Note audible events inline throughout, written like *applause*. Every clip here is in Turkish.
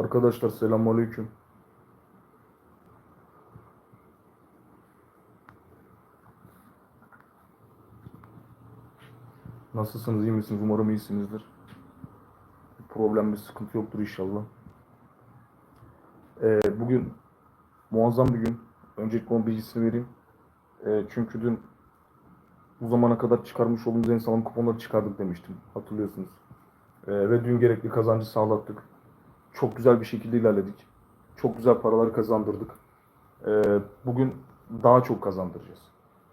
Arkadaşlar selamünaleyküm. Nasılsınız, iyi misiniz? Umarım iyisinizdir. Problem, bir sıkıntı yoktur inşallah. Ee, bugün muazzam bir gün. Öncelikle onun bilgisini vereyim. Ee, çünkü dün bu zamana kadar çıkarmış olduğumuz en sağlam kuponları çıkardık demiştim. Hatırlıyorsunuz. Ee, ve dün gerekli kazancı sağlattık. Çok güzel bir şekilde ilerledik. Çok güzel paralar kazandırdık. Ee, bugün daha çok kazandıracağız.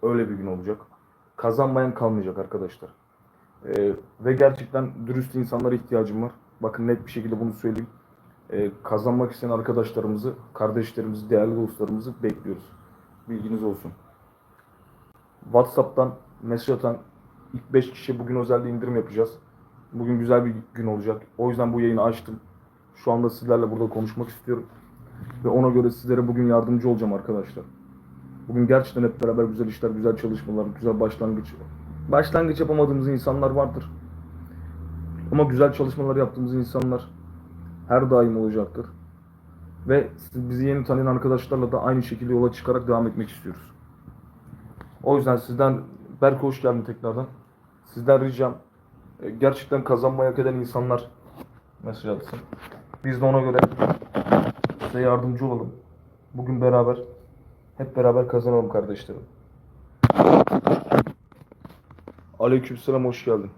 Öyle bir gün olacak. Kazanmayan kalmayacak arkadaşlar. Ee, ve gerçekten dürüst insanlara ihtiyacım var. Bakın net bir şekilde bunu söyleyeyim. Ee, kazanmak isteyen arkadaşlarımızı, kardeşlerimizi, değerli dostlarımızı bekliyoruz. Bilginiz olsun. WhatsApp'tan mesaj atan ilk 5 kişiye bugün özel indirim yapacağız. Bugün güzel bir gün olacak. O yüzden bu yayını açtım. Şu anda sizlerle burada konuşmak istiyorum. Ve ona göre sizlere bugün yardımcı olacağım arkadaşlar. Bugün gerçekten hep beraber güzel işler, güzel çalışmalar, güzel başlangıç. Başlangıç yapamadığımız insanlar vardır. Ama güzel çalışmalar yaptığımız insanlar her daim olacaktır. Ve bizi yeni tanıyan arkadaşlarla da aynı şekilde yola çıkarak devam etmek istiyoruz. O yüzden sizden Berk hoş geldin tekrardan. Sizden ricam e, gerçekten kazanmayı hak eden insanlar mesaj atsın. Biz de ona göre size yardımcı olalım. Bugün beraber hep beraber kazanalım kardeşlerim. Aleykümselam hoş geldin.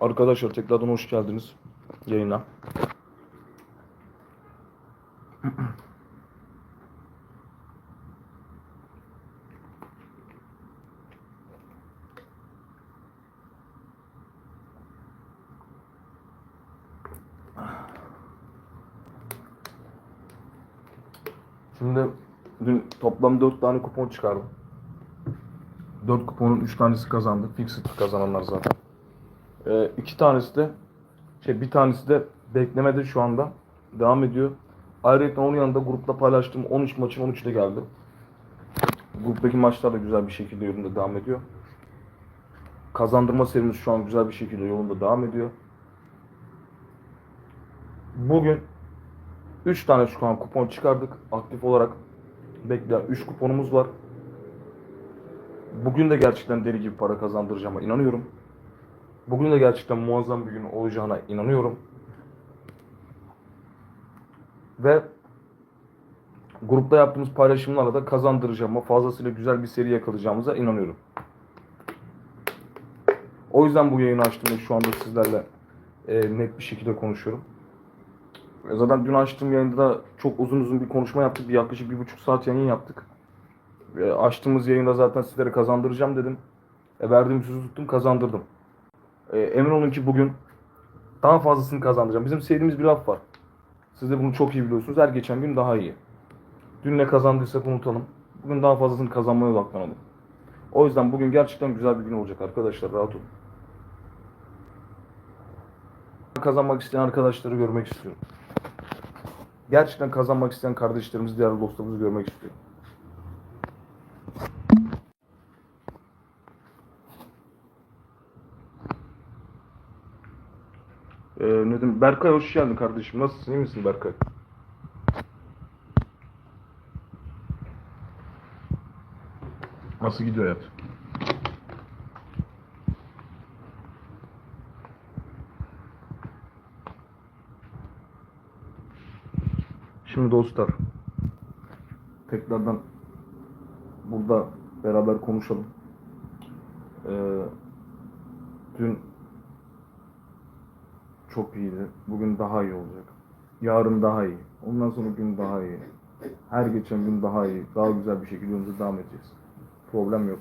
Arkadaşlar tekrardan hoş geldiniz yayına. Şimdi dün toplam 4 tane kupon çıkardım. 4 kuponun 3 tanesi kazandı. Fixed kazananlar zaten. Ee, iki tanesi de şey bir tanesi de beklemede şu anda devam ediyor. Ayrıca onun yanında grupta paylaştığım 13 maçın 13'ü de geldi. Gruptaki maçlar da güzel bir şekilde yolunda devam ediyor. Kazandırma serimiz şu an güzel bir şekilde yolunda devam ediyor. Bugün 3 tane şu an kupon çıkardık. Aktif olarak bekleyen 3 kuponumuz var. Bugün de gerçekten deli gibi para kazandıracağıma inanıyorum. Bugün de gerçekten muazzam bir gün olacağına inanıyorum. Ve grupta yaptığımız paylaşımlarla da kazandıracağıma, fazlasıyla güzel bir seri yakalayacağımıza inanıyorum. O yüzden bu yayını açtım ve şu anda sizlerle e, net bir şekilde konuşuyorum. E, Zaten dün açtığım yayında da çok uzun uzun bir konuşma yaptık. Bir yaklaşık bir buçuk saat yayın yaptık. E, açtığımız yayında zaten sizlere kazandıracağım dedim. E, verdiğim sözü tuttum kazandırdım. E, emin olun ki bugün daha fazlasını kazandıracağım. Bizim sevdiğimiz bir laf var. Siz de bunu çok iyi biliyorsunuz. Her geçen gün daha iyi. Dün ne kazandıysak unutalım. Bugün daha fazlasını kazanmaya odaklanalım. O yüzden bugün gerçekten güzel bir gün olacak arkadaşlar. Rahat olun. Kazanmak isteyen arkadaşları görmek istiyorum. Gerçekten kazanmak isteyen kardeşlerimizi, diğer dostlarımızı görmek istiyorum. Ee, ne diyeyim? Berkay hoş geldin kardeşim. Nasılsın? İyi misin Berkay? Nasıl gidiyor hayat? Şimdi dostlar tekrardan burada beraber konuşalım. Ee, dün çok iyiydi. Bugün daha iyi olacak. Yarın daha iyi. Ondan sonra gün daha iyi. Her geçen gün daha iyi. Daha güzel bir şekilde yolumuza devam edeceğiz. Problem yok.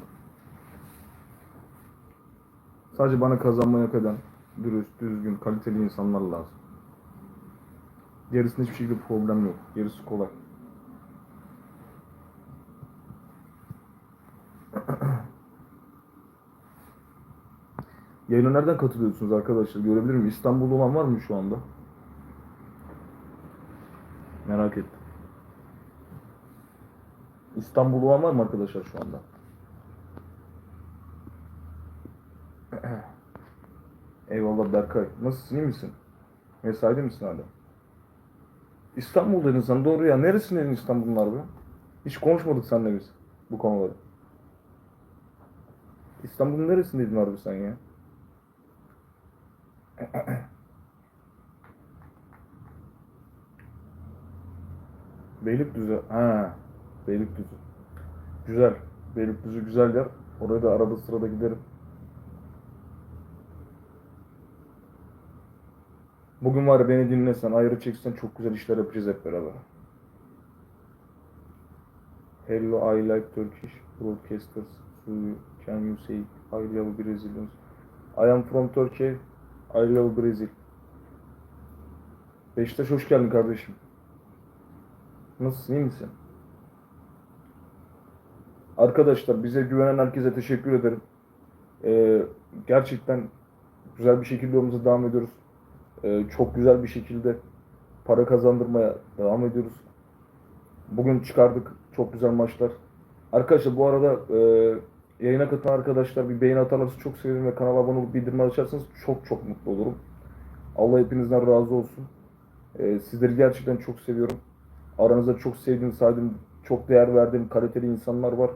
Sadece bana kazanmayı hak eden, dürüst, düzgün, kaliteli insanlar lazım. Gerisinde hiçbir şekilde problem yok. Gerisi kolay. *clears throat* Yayına nereden katılıyorsunuz arkadaşlar? Görebilir miyim? İstanbul'da olan var mı şu anda? Merak ettim. İstanbul'da olan var mı arkadaşlar şu anda? *clears throat* Eyvallah Berkay. Nasılsın iyi misin? Mesaide misin hala? İstanbul'daydın sen doğru ya. Neresindeydin İstanbul'un harbi? Hiç konuşmadık seninle biz bu konuları. İstanbul'un neresindeydin harbi sen ya? *clears throat* Beylikdüzü. Ha. Beylikdüzü. Güzel. Beylikdüzü güzel yer. Oraya da arada sırada giderim. Bugün var beni dinlesen, ayrı çeksen çok güzel işler yapacağız hep beraber. Hello, I like Turkish broadcasters. Can you say I love Brazilians? I am from Turkey. I love Brazil. Beşiktaş hoş geldin kardeşim. Nasılsın, iyi misin? Arkadaşlar bize güvenen herkese teşekkür ederim. Ee, gerçekten güzel bir şekilde yolumuza devam ediyoruz. Ee, çok güzel bir şekilde para kazandırmaya devam ediyoruz. Bugün çıkardık çok güzel maçlar. Arkadaşlar bu arada e, yayına katılan arkadaşlar bir beğeni atarlarsa çok sevinirim ve kanala abone olup bildirim açarsanız çok çok mutlu olurum. Allah hepinizden razı olsun. Ee, sizleri gerçekten çok seviyorum. Aranızda çok sevdiğim, saydığım, çok değer verdiğim kaliteli insanlar var.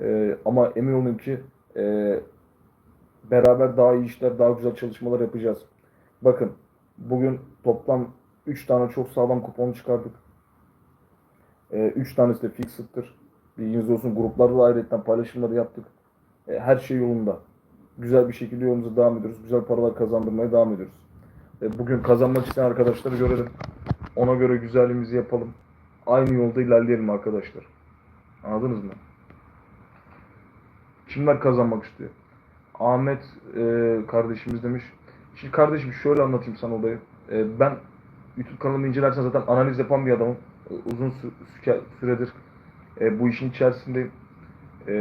Ee, ama emin olun ki e, beraber daha iyi işler, daha güzel çalışmalar yapacağız. Bakın bugün toplam 3 tane çok sağlam kupon çıkardık. 3 tanesi de fixed'tır. Bilginiz olsun gruplarda da ayrıca paylaşımları yaptık. E, her şey yolunda. Güzel bir şekilde yolumuza devam ediyoruz. Güzel paralar kazandırmaya devam ediyoruz. E, bugün kazanmak isteyen arkadaşları görelim. Ona göre güzelliğimizi yapalım. Aynı yolda ilerleyelim arkadaşlar. Anladınız mı? Kimler kazanmak istiyor? Ahmet e, kardeşimiz demiş. Şimdi kardeşim şöyle anlatayım sana olayı. E, ben YouTube kanalımı incelersen zaten analiz yapan bir adamım. E, uzun sü- süredir e, bu işin içerisindeyim. E,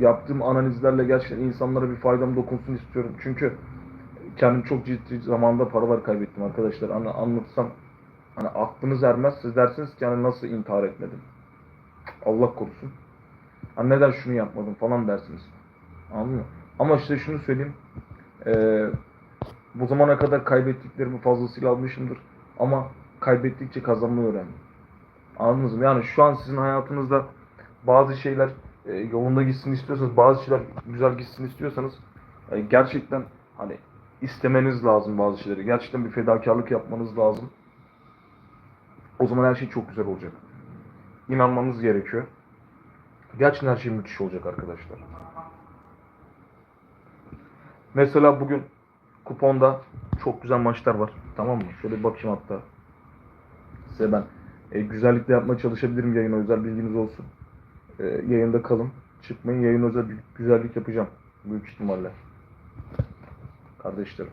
yaptığım analizlerle gerçekten insanlara bir faydam dokunsun istiyorum. Çünkü kendim çok ciddi zamanda paralar kaybettim arkadaşlar. Hani anlatsam hani aklınız ermez. Siz dersiniz ki hani nasıl intihar etmedim. Allah korusun. Hani neden şunu yapmadım falan dersiniz. Anladın mı? Ama işte şunu söyleyeyim. Ee, bu zamana kadar kaybettiklerimi fazlasıyla almışımdır. Ama kaybettikçe kazanmayı öğrendim. Anladınız mı? Yani şu an sizin hayatınızda bazı şeyler e, yolunda gitsin istiyorsanız, bazı şeyler güzel gitsin istiyorsanız e, gerçekten hani istemeniz lazım bazı şeyleri. Gerçekten bir fedakarlık yapmanız lazım. O zaman her şey çok güzel olacak. İnanmanız gerekiyor. Gerçekten her şey müthiş olacak arkadaşlar. Mesela bugün kuponda çok güzel maçlar var. Tamam mı? Şöyle bir bakayım hatta. Size ben e, güzellikle yapmaya çalışabilirim yayına özel bilginiz olsun. E, yayında kalın. Çıkmayın. Yayın özel bir güzellik yapacağım. Büyük ihtimalle. Kardeşlerim.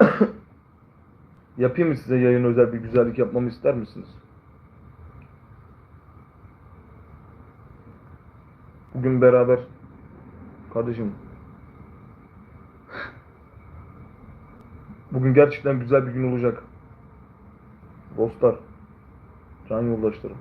*coughs* Yapayım mı size yayın özel bir güzellik yapmamı ister misiniz? Bugün beraber kardeşim Bugün gerçekten güzel bir gün olacak. Dostlar, can yoldaşlarım.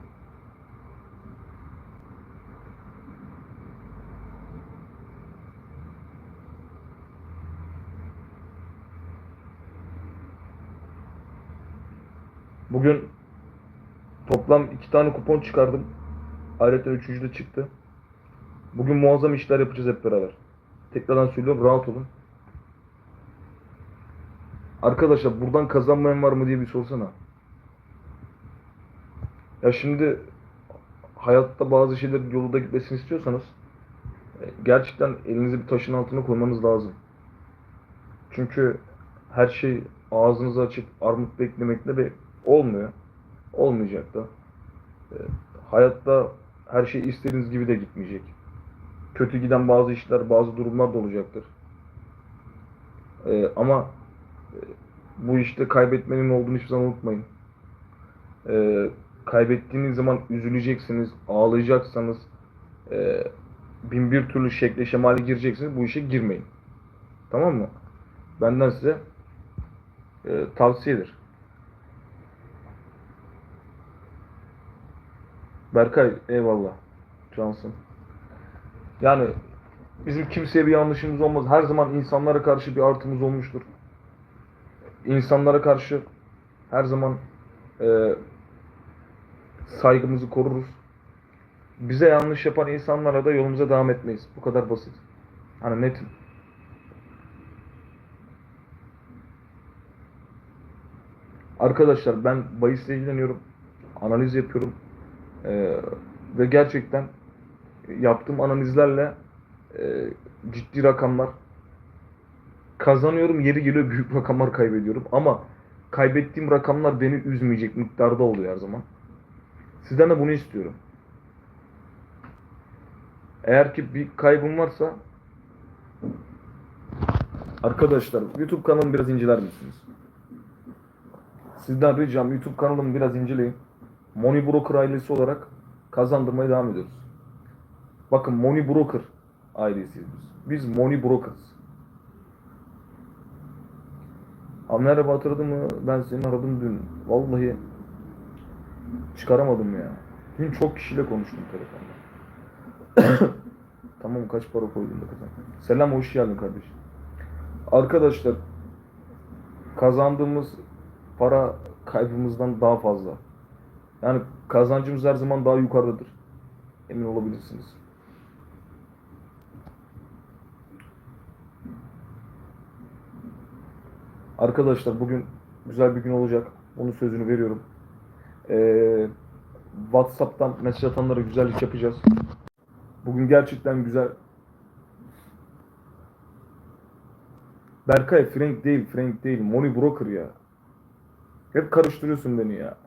Bugün toplam iki tane kupon çıkardım. Ayrıca üçüncü de çıktı. Bugün muazzam işler yapacağız hep beraber. Tekrardan söylüyorum rahat olun. Arkadaşlar buradan kazanmayan var mı diye bir sorsana. Ya şimdi hayatta bazı şeylerin yolunda gitmesini istiyorsanız e, gerçekten elinizi bir taşın altına koymanız lazım. Çünkü her şey ağzınızı açıp armut beklemekle bir olmuyor. Olmayacak da. E, Hayatta her şey istediğiniz gibi de gitmeyecek. Kötü giden bazı işler, bazı durumlar da olacaktır. E, ama bu işte kaybetmenin olduğunu hiçbir zaman unutmayın. E, kaybettiğiniz zaman üzüleceksiniz, ağlayacaksanız, e, bin bir türlü şekle şemale gireceksiniz. Bu işe girmeyin. Tamam mı? Benden size e, tavsiyedir. Berkay eyvallah. Cansın. Yani Bizim kimseye bir yanlışımız olmaz. Her zaman insanlara karşı bir artımız olmuştur. İnsanlara karşı her zaman e, saygımızı koruruz. Bize yanlış yapan insanlara da yolumuza devam etmeyiz. Bu kadar basit. Hani netim. Arkadaşlar ben bahisle ilgileniyorum. Analiz yapıyorum. Ee, ve gerçekten yaptığım analizlerle e, ciddi rakamlar kazanıyorum. Yeri geliyor büyük rakamlar kaybediyorum. Ama kaybettiğim rakamlar beni üzmeyecek miktarda oluyor her zaman. Sizden de bunu istiyorum. Eğer ki bir kaybım varsa arkadaşlar YouTube kanalımı biraz inceler misiniz? Sizden ricam YouTube kanalımı biraz inceleyin. Money Broker ailesi olarak kazandırmaya devam ediyoruz. Bakın Money Broker ailesiyiz biz. Biz Money Brokers. Abi merhaba hatırladın mı? Ben seni aradım dün. Vallahi çıkaramadım ya. Dün çok kişiyle konuştum telefonda. *coughs* tamam kaç para koydun da kazan. Selam hoş geldin kardeşim. Arkadaşlar kazandığımız para kaybımızdan daha fazla. Yani kazancımız her zaman daha yukarıdadır. Emin olabilirsiniz. Arkadaşlar bugün güzel bir gün olacak. Onun sözünü veriyorum. Ee, WhatsApp'tan mesaj atanlara güzellik yapacağız. Bugün gerçekten güzel. Berkay Frank değil, Frank değil. Money Broker ya. Hep karıştırıyorsun beni ya.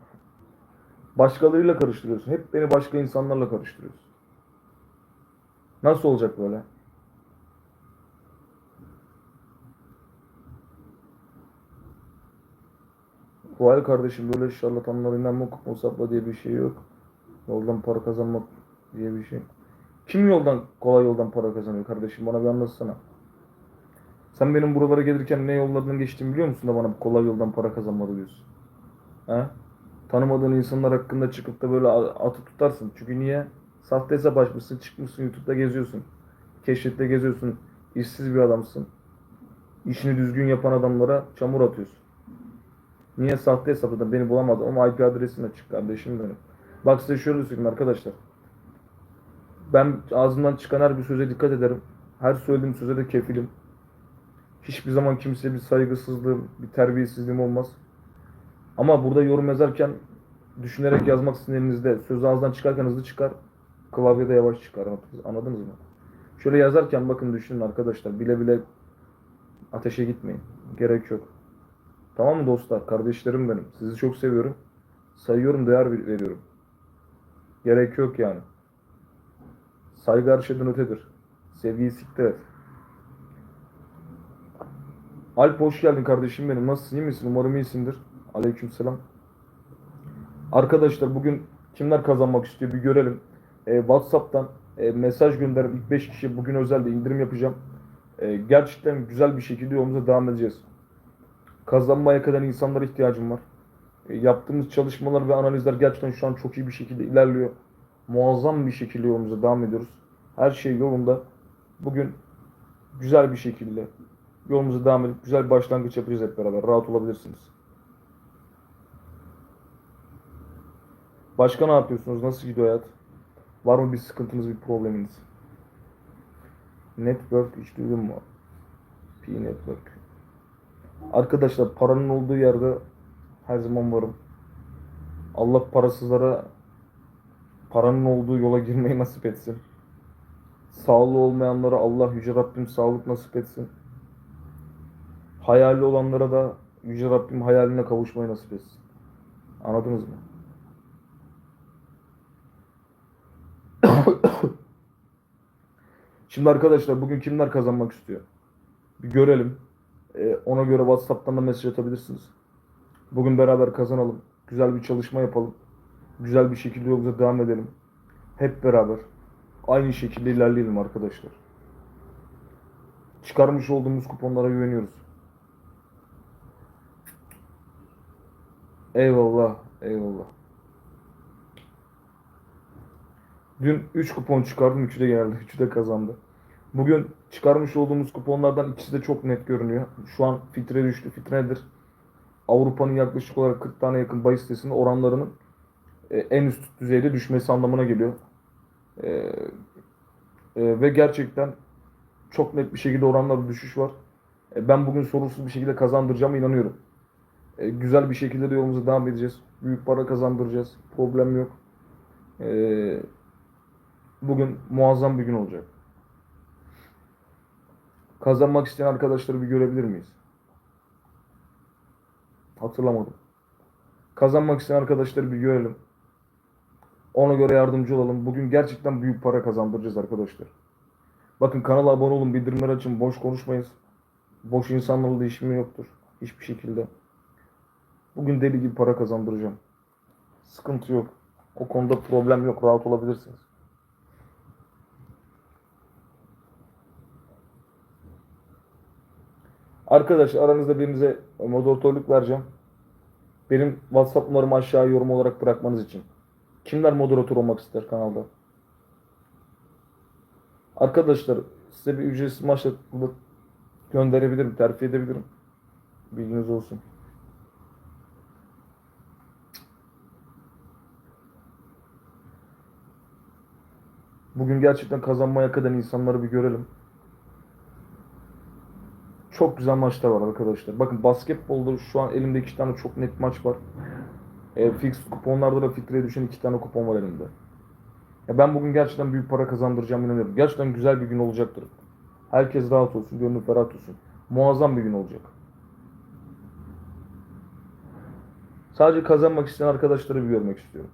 Başkalarıyla karıştırıyorsun. Hep beni başka insanlarla karıştırıyorsun. Nasıl olacak böyle? Vay kardeşim böyle şarlatanlara inanmak musabba diye bir şey yok. Yoldan para kazanmak diye bir şey. Kim yoldan kolay yoldan para kazanıyor kardeşim bana bir anlatsana. Sen benim buralara gelirken ne yollardan geçtiğimi biliyor musun da bana kolay yoldan para kazanmadı diyorsun. He? Tanımadığın insanlar hakkında çıkıp da böyle atıp tutarsın. Çünkü niye? Sahte hesap açmışsın, çıkmışsın YouTube'da geziyorsun. Keşfette geziyorsun. işsiz bir adamsın. İşini düzgün yapan adamlara çamur atıyorsun. Niye sahte hesapta beni bulamadı ama IP adresin açık kardeşim benim. Bak size şöyle söyleyeyim arkadaşlar. Ben ağzımdan çıkan her bir söze dikkat ederim. Her söylediğim söze de kefilim. Hiçbir zaman kimseye bir saygısızlığım, bir terbiyesizliğim olmaz. Ama burada yorum yazarken düşünerek yazmak sizin elinizde. Söz ağızdan çıkarken hızlı çıkar. Klavyede yavaş çıkar. Anladınız mı? Şöyle yazarken bakın düşünün arkadaşlar. Bile bile ateşe gitmeyin. Gerek yok. Tamam mı dostlar? Kardeşlerim benim. Sizi çok seviyorum. Sayıyorum, değer veriyorum. Gerek yok yani. Saygı her şeyden ötedir. Sevgiyi siktir. Alp hoş geldin kardeşim benim. Nasılsın? iyi misin? Umarım iyisindir. Aleykümselam. Arkadaşlar bugün kimler kazanmak istiyor bir görelim. E, WhatsApp'tan e, mesaj gönderip ilk 5 kişiye bugün özelde indirim yapacağım. E, gerçekten güzel bir şekilde yolumuza devam edeceğiz. Kazanmaya kadar insanlara ihtiyacım var. E, yaptığımız çalışmalar ve analizler gerçekten şu an çok iyi bir şekilde ilerliyor. Muazzam bir şekilde yolumuza devam ediyoruz. Her şey yolunda. Bugün güzel bir şekilde yolumuza devam edip güzel bir başlangıç yapacağız hep beraber. Rahat olabilirsiniz. Başka ne yapıyorsunuz? Nasıl gidiyor hayat? Var mı bir sıkıntınız, bir probleminiz? Network hiç duydun mu? P-Network. Arkadaşlar paranın olduğu yerde her zaman varım. Allah parasızlara paranın olduğu yola girmeyi nasip etsin. Sağlığı olmayanlara Allah Yüce Rabbim sağlık nasip etsin. Hayali olanlara da Yüce Rabbim hayaline kavuşmayı nasip etsin. Anladınız mı? *coughs* Şimdi arkadaşlar bugün kimler kazanmak istiyor? Bir görelim. Ee, ona göre WhatsApp'tan da mesaj atabilirsiniz. Bugün beraber kazanalım. Güzel bir çalışma yapalım. Güzel bir şekilde yolumuza devam edelim. Hep beraber. Aynı şekilde ilerleyelim arkadaşlar. Çıkarmış olduğumuz kuponlara güveniyoruz. Eyvallah, eyvallah. Dün 3 kupon çıkardım, 3'ü de geldi, 3'ü de kazandı. Bugün çıkarmış olduğumuz kuponlardan ikisi de çok net görünüyor. Şu an fitre düştü. Fitre nedir? Avrupa'nın yaklaşık olarak 40 tane yakın bahis sitesinde oranlarının e, en üst düzeyde düşmesi anlamına geliyor. E, e, ve gerçekten çok net bir şekilde oranlarda düşüş var. Ben bugün sorunsuz bir şekilde kazandıracağıma inanıyorum. Güzel bir şekilde de yolumuza devam edeceğiz. Büyük para kazandıracağız. Problem yok. Bugün muazzam bir gün olacak. Kazanmak isteyen arkadaşları bir görebilir miyiz? Hatırlamadım. Kazanmak isteyen arkadaşları bir görelim. Ona göre yardımcı olalım. Bugün gerçekten büyük para kazandıracağız arkadaşlar. Bakın kanala abone olun, bildirimleri açın, boş konuşmayız. Boş insanlarla da işim yoktur. Hiçbir şekilde. Bugün deli gibi para kazandıracağım. Sıkıntı yok. O konuda problem yok. Rahat olabilirsiniz. Arkadaşlar aranızda birinize moderatörlük vereceğim. Benim WhatsApp numaramı aşağıya yorum olarak bırakmanız için. Kimler moderatör olmak ister kanalda? Arkadaşlar size bir ücretsiz maçla gönderebilirim, terfi edebilirim. Bilginiz olsun. Bugün gerçekten kazanmaya eden insanları bir görelim. Çok güzel maçlar var arkadaşlar. Bakın basketbolda şu an elimde iki tane çok net maç var. E, fix kuponlarda da fitreye düşen iki tane kupon var elimde. Ya ben bugün gerçekten büyük para kazandıracağım inanıyorum. Gerçekten güzel bir gün olacaktır. Herkes rahat olsun, gönlü ferah olsun. Muazzam bir gün olacak. Sadece kazanmak isteyen arkadaşları bir görmek istiyorum.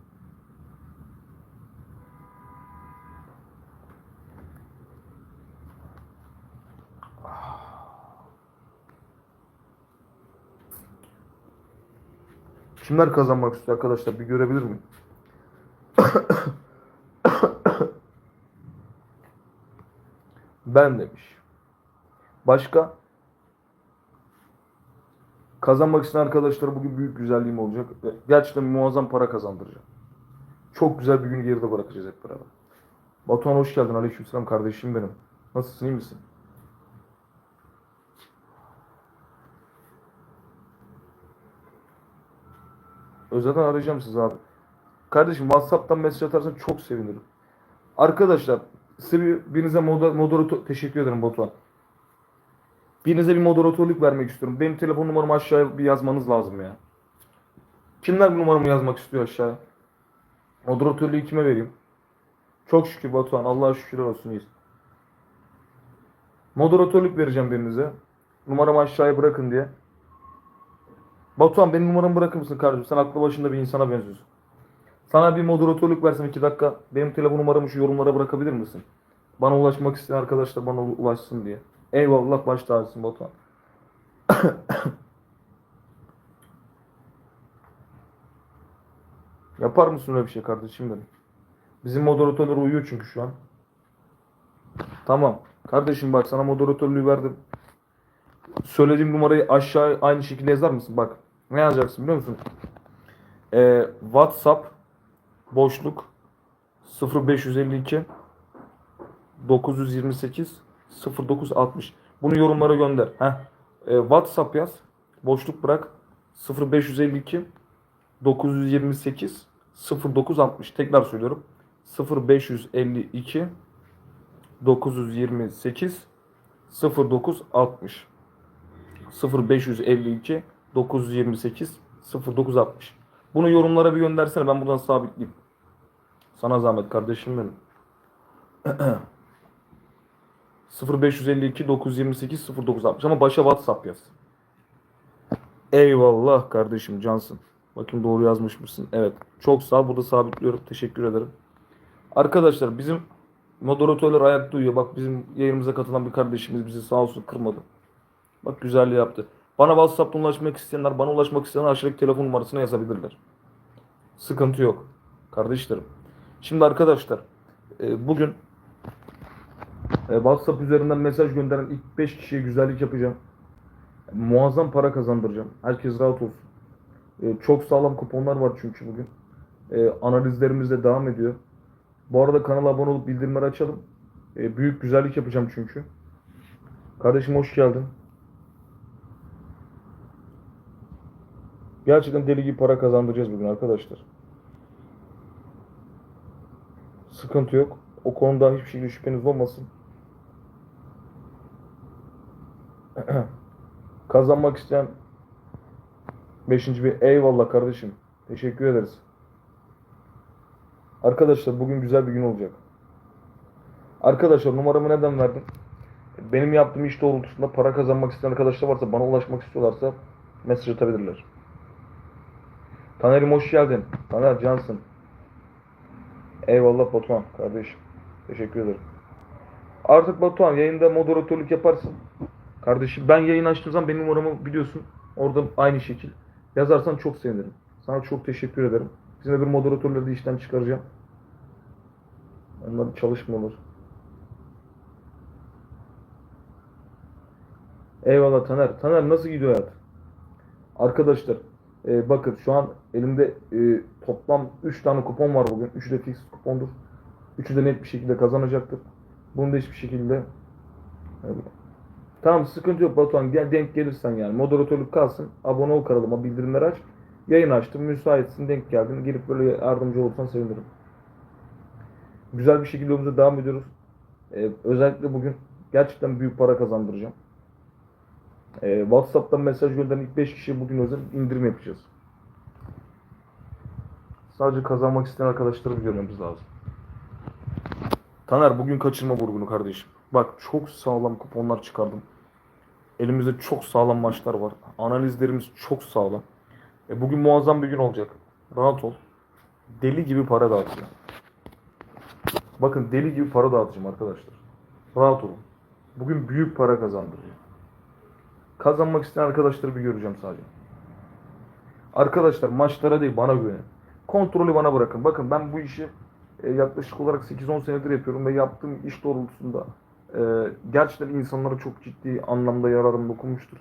Kimler kazanmak istiyor arkadaşlar bir görebilir miyim? *coughs* ben demiş. Başka? Kazanmak isteyen arkadaşlar bugün büyük güzelliğim olacak. Gerçekten muazzam para kazandıracağım. Çok güzel bir gün geride bırakacağız hep beraber. Batuhan hoş geldin. Aleykümselam kardeşim benim. Nasılsın iyi misin? Özelden arayacağım sizi abi. Kardeşim WhatsApp'tan mesaj atarsan çok sevinirim. Arkadaşlar size bir, birinize moder, moderatör teşekkür ederim Batuhan. Birinize bir moderatörlük vermek istiyorum. Benim telefon numaramı aşağıya bir yazmanız lazım ya. Kimler bu numaramı yazmak istiyor aşağıya? Moderatörlüğü kime vereyim? Çok şükür Batuhan. Allah'a şükürler olsun iyiyiz. Moderatörlük vereceğim birinize. Numaramı aşağıya bırakın diye. Batuhan benim numaramı bırakır mısın kardeşim? Sen aklı başında bir insana benziyorsun. Sana bir moderatörlük versem iki dakika. Benim telefon numaramı şu yorumlara bırakabilir misin? Bana ulaşmak isteyen arkadaşlar bana ulaşsın diye. Eyvallah baş tacısın Batuhan. *coughs* Yapar mısın öyle bir şey kardeşim benim? Bizim moderatörler uyuyor çünkü şu an. Tamam. Kardeşim bak sana moderatörlüğü verdim. Söylediğim numarayı aşağı aynı şekilde yazar mısın? Bak. Ne yazacaksın biliyor musun? Ee, WhatsApp boşluk 0552 928 0960. Bunu yorumlara gönder. Heh. Ee, WhatsApp yaz. Boşluk bırak. 0552 928 0960. Tekrar söylüyorum. 0552 928 0960 0552 928 0960 Bunu yorumlara bir göndersene ben buradan sabitleyeyim. Sana zahmet kardeşim benim. 0552 928 0960 ama başa WhatsApp yaz. Eyvallah kardeşim cansın. Bakayım doğru yazmış mısın? Evet. Çok sağ ol. Burada sabitliyorum. Teşekkür ederim. Arkadaşlar bizim moderatörler ayakta uyuyor. Bak bizim yayınımıza katılan bir kardeşimiz bizi sağ olsun kırmadı. Bak güzelliği yaptı. Bana WhatsApp'tan ulaşmak isteyenler, bana ulaşmak isteyenler aşağıdaki telefon numarasına yazabilirler. Sıkıntı yok. Kardeşlerim. Şimdi arkadaşlar e, bugün e, WhatsApp üzerinden mesaj gönderen ilk 5 kişiye güzellik yapacağım. Muazzam para kazandıracağım. Herkes rahat olsun. E, Çok sağlam kuponlar var çünkü bugün. Analizlerimiz de devam ediyor. Bu arada kanala abone olup bildirimleri açalım. Büyük güzellik yapacağım çünkü. Kardeşim hoş geldin. Gerçekten deli gibi para kazandıracağız bugün arkadaşlar. Sıkıntı yok. O konuda hiçbir şekilde şüpheniz olmasın. *clears throat* Kazanmak isteyen 5. bir eyvallah kardeşim. Teşekkür ederiz. Arkadaşlar bugün güzel bir gün olacak. Arkadaşlar numaramı neden verdim? Benim yaptığım iş doğrultusunda para kazanmak isteyen arkadaşlar varsa bana ulaşmak istiyorlarsa mesaj atabilirler. Taner'im hoş geldin. Taner cansın. Eyvallah Batuhan kardeşim. Teşekkür ederim. Artık Batuhan yayında moderatörlük yaparsın. Kardeşim ben yayın açtığım zaman benim numaramı biliyorsun. Orada aynı şekil. Yazarsan çok sevinirim. Sana çok teşekkür ederim. Bizim bir moderatörleri de işten çıkaracağım. Onlar çalışmıyorlar. Eyvallah Taner. Taner nasıl gidiyor hayat? Arkadaşlar e, bakın şu an elimde e, toplam 3 tane kupon var bugün. Üçü de fix kupondur. Üçü de net bir şekilde kazanacaktır. Bunu da hiçbir şekilde Evet. Tamam sıkıntı yok Batuhan gel denk gelirsen yani moderatörlük kalsın abone ol kanalıma bildirimleri aç yayın açtım müsaitsin denk geldin girip böyle yardımcı olursan sevinirim güzel bir şekilde yolumuza devam ediyoruz Ee, özellikle bugün gerçekten büyük para kazandıracağım ee, Whatsapp'tan mesaj gönderen ilk 5 kişiye bugün özel indirim yapacağız sadece kazanmak isteyen arkadaşları görmemiz lazım Taner bugün kaçırma vurgunu kardeşim. Bak çok sağlam kuponlar çıkardım. Elimizde çok sağlam maçlar var. Analizlerimiz çok sağlam. E bugün muazzam bir gün olacak. Rahat ol. Deli gibi para dağıtacağım. Bakın deli gibi para dağıtacağım arkadaşlar. Rahat olun. Bugün büyük para kazandıracağım. Kazanmak isteyen arkadaşları bir göreceğim sadece. Arkadaşlar maçlara değil bana güvenin. Kontrolü bana bırakın. Bakın ben bu işi e, yaklaşık olarak 8-10 senedir yapıyorum ve yaptığım iş doğrultusunda e, gerçekten insanlara çok ciddi anlamda yararım dokunmuştur.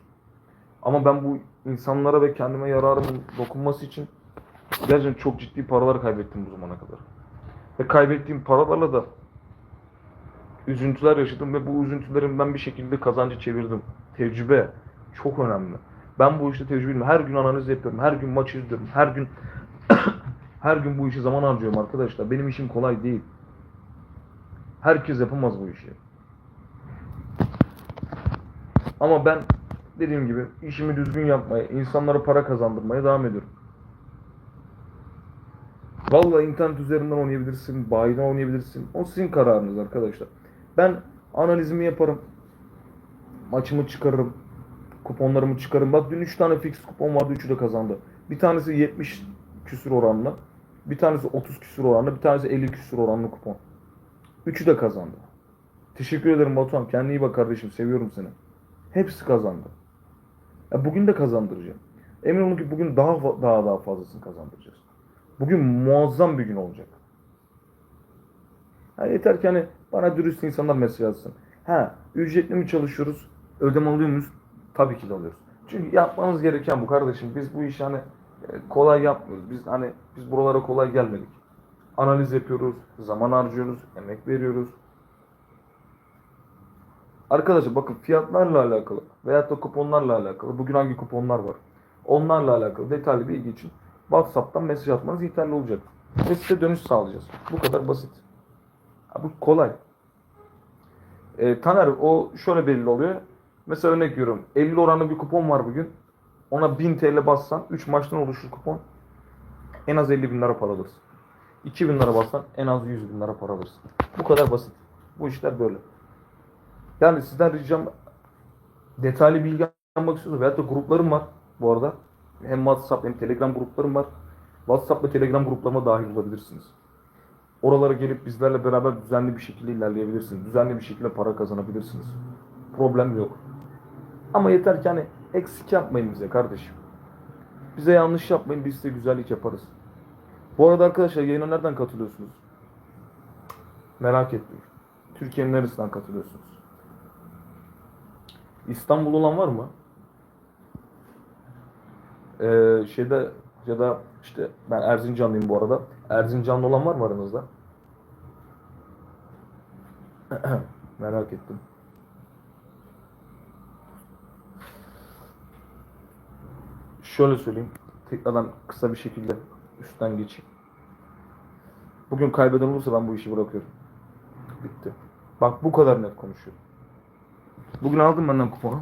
Ama ben bu insanlara ve kendime yararımın dokunması için gerçekten çok ciddi paralar kaybettim bu zamana kadar. Ve kaybettiğim paralarla da üzüntüler yaşadım ve bu üzüntülerin ben bir şekilde kazancı çevirdim. Tecrübe çok önemli. Ben bu işte tecrübeliyim. Her gün analiz yapıyorum. Her gün maç izliyorum. Her gün *coughs* her gün bu işi zaman harcıyorum arkadaşlar. Benim işim kolay değil. Herkes yapamaz bu işi. Ama ben dediğim gibi işimi düzgün yapmaya, insanlara para kazandırmaya devam ediyorum. Vallahi internet üzerinden oynayabilirsin, bayiden oynayabilirsin. O sizin kararınız arkadaşlar. Ben analizimi yaparım. Maçımı çıkarırım. Kuponlarımı çıkarırım. Bak dün 3 tane fix kupon vardı, 3'ü de kazandı. Bir tanesi 70 küsür oranla. Bir tanesi 30 küsür oranla. Bir tanesi 50 küsür oranlı kupon. Üçü de kazandı. Teşekkür ederim Batuhan. Kendine iyi bak kardeşim. Seviyorum seni. Hepsi kazandı. Ya bugün de kazandıracağım. Emin olun ki bugün daha daha daha fazlasını kazandıracağız. Bugün muazzam bir gün olacak. Ha yeter ki hani bana dürüst insanlar mesaj atsın. Ha ücretli mi çalışıyoruz? Ödeme alıyor muyuz? Tabii ki de alıyoruz. Çünkü yapmamız gereken bu kardeşim. Biz bu işi hani e, kolay yapmıyoruz. Biz hani biz buralara kolay gelmedik. Analiz yapıyoruz, zaman harcıyoruz, emek veriyoruz. Arkadaşlar bakın fiyatlarla alakalı veyahut da kuponlarla alakalı bugün hangi kuponlar var? Onlarla alakalı detaylı bilgi için WhatsApp'tan mesaj atmanız yeterli olacak. Ve size dönüş sağlayacağız. Bu kadar basit. Ha, bu kolay. Ee, Taner o şöyle belli oluyor. Mesela örnek veriyorum 50 oranlı bir kupon var bugün. Ona 1000 TL bassan 3 maçtan oluşur kupon. En az 50 bin lira para alırsın. 2000 lira bassan en az 100 bin lira para alırsın. Bu kadar basit. Bu işler böyle. Yani sizden ricam detaylı bilgi almak istiyorsanız veyahut da gruplarım var bu arada. Hem WhatsApp hem Telegram gruplarım var. WhatsApp ve Telegram gruplarıma dahil olabilirsiniz. Oralara gelip bizlerle beraber düzenli bir şekilde ilerleyebilirsiniz. Düzenli bir şekilde para kazanabilirsiniz. Problem yok. Ama yeter ki hani eksik yapmayın bize kardeşim. Bize yanlış yapmayın biz size güzellik yaparız. Bu arada arkadaşlar yayına nereden katılıyorsunuz? Merak ettim. Türkiye'nin neresinden katılıyorsunuz? İstanbul olan var mı? Ee, şeyde ya da işte ben Erzincanlıyım bu arada. Erzincanlı olan var mı aranızda? *clears throat* Merak ettim. Şöyle söyleyeyim. Tekrardan kısa bir şekilde üstten geçeyim. Bugün kaybeden olursa ben bu işi bırakıyorum. Bitti. Bak bu kadar net konuşuyorum. Bugün aldım benden kuponu.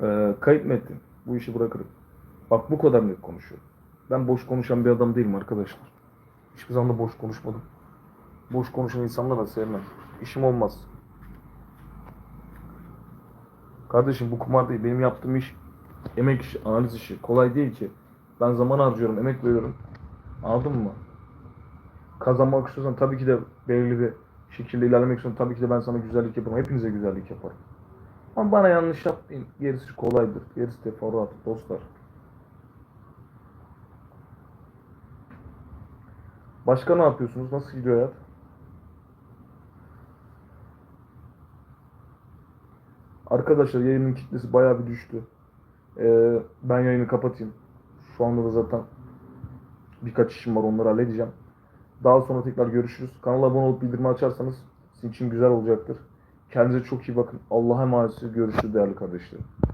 Ee, kayıp mı ettin? Bu işi bırakırım. Bak bu kadar net konuşuyorum. Ben boş konuşan bir adam değilim arkadaşlar. Hiçbir zaman da boş konuşmadım. Boş konuşan insanları da sevmem. İşim olmaz. Kardeşim bu kumar değil. Benim yaptığım iş emek işi, analiz işi. Kolay değil ki. Ben zaman harcıyorum, emek veriyorum. Anladın mı? Kazanmak istiyorsan tabii ki de belirli bir şekilde ilerlemek istiyorsan tabii ki de ben sana güzellik yaparım. Hepinize güzellik yaparım. Ama bana yanlış yapmayın. Gerisi kolaydır. Gerisi teferruat dostlar. Başka ne yapıyorsunuz? Nasıl gidiyor hayat? Arkadaşlar yayının kitlesi bayağı bir düştü. Ee, ben yayını kapatayım. Şu anda da zaten birkaç işim var onları halledeceğim. Daha sonra tekrar görüşürüz. Kanala abone olup bildirimi açarsanız sizin için güzel olacaktır. Kendinize çok iyi bakın. Allah'a emanet. Görüşürüz değerli kardeşlerim.